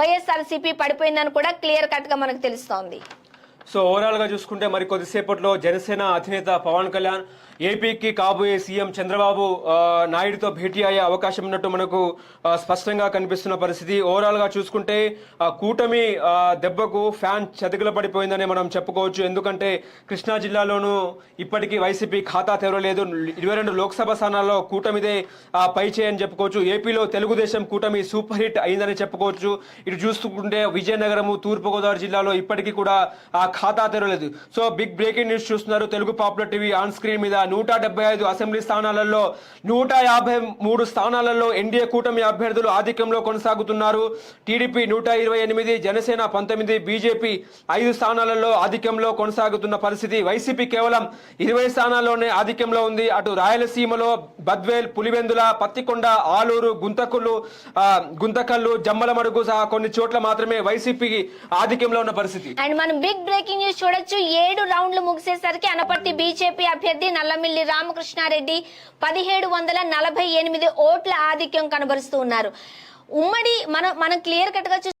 వైఎస్ఆర్సీపీ పడిపోయిందని కూడా క్లియర్ కట్గా మనకు తెలుస్తోంది. సో ఓవరాల్గా చూసుకుంటే మరి కొద్దిసేపట్లో జనసేన అధినేత పవన్ కళ్యాణ్ ఏపీకి కాబోయే సీఎం చంద్రబాబు నాయుడుతో భేటీ అయ్యే అవకాశం ఉన్నట్టు మనకు స్పష్టంగా కనిపిస్తున్న పరిస్థితి. ఓవరాల్గా చూసుకుంటే కూటమి దెబ్బకు ఫ్యాన్ చతికిల పడిపోయిందని మనం చెప్పుకోవచ్చు. ఎందుకంటే కృష్ణా జిల్లాలోనూ ఇప్పటికీ వైసీపీ ఖాతా తెరవలేదు. ఇరవై రెండు లోక్సభ స్థానాల్లో కూటమిదే ఆ, పై చేయని చెప్పుకోవచ్చు. ఏపీలో తెలుగుదేశం కూటమి సూపర్ హిట్ అయిందని చెప్పుకోవచ్చు. ఇటు చూసుకుంటే విజయనగరము తూర్పుగోదావరి జిల్లాలో ఇప్పటికీ కూడా ఖాతా తెరవలేదు సో బిగ్ బ్రేకింగ్ న్యూస్ చూస్తున్నారు Telugu popular TV on screen మీద నూట డెబ్బై ఐదు అసెంబ్లీ స్థానాలలో నూట యాభై మూడు స్థానాలలో ఎన్డీఏ కూటమి అభ్యర్థులు ఆధిక్యంలో కొనసాగుతున్నారు. టీడీపీ నూట ఇరవై ఎనిమిది జనసేన పంతొమ్మిది బీజేపీ ఐదు స్థానాలలో ఆధిక్యంలో కొనసాగుతున్న పరిస్థితి. వైసీపీ కేవలం ఇరవై స్థానాల్లోనే ఆధిక్యంలో ఉంది. అటు రాయలసీమలో బద్వేల్ పులివెందుల పత్తికొండ ఆలూరు గుంతకల్లు గుంతకల్లు జమ్మలమడుగు సహా కొన్ని చోట్ల మాత్రమే వైసీపీకి ఆధిక్యంలో ఉన్న పరిస్థితి. అండ్ మనం బిగ్ బ్రేకింగ్ న్యూస్ చూడొచ్చు. ఏడు రౌండ్లు ముగిసేసరికి అనపర్తి బీజేపీ అభ్యర్థి నల్లమిల్లి రామకృష్ణారెడ్డి పదిహేడు వందల నలభై ఎనిమిది ఓట్ల ఆధిక్యం కనబరుస్తూ ఉన్నారు. ఉమ్మడి మనం మనం క్లియర్ కట్గా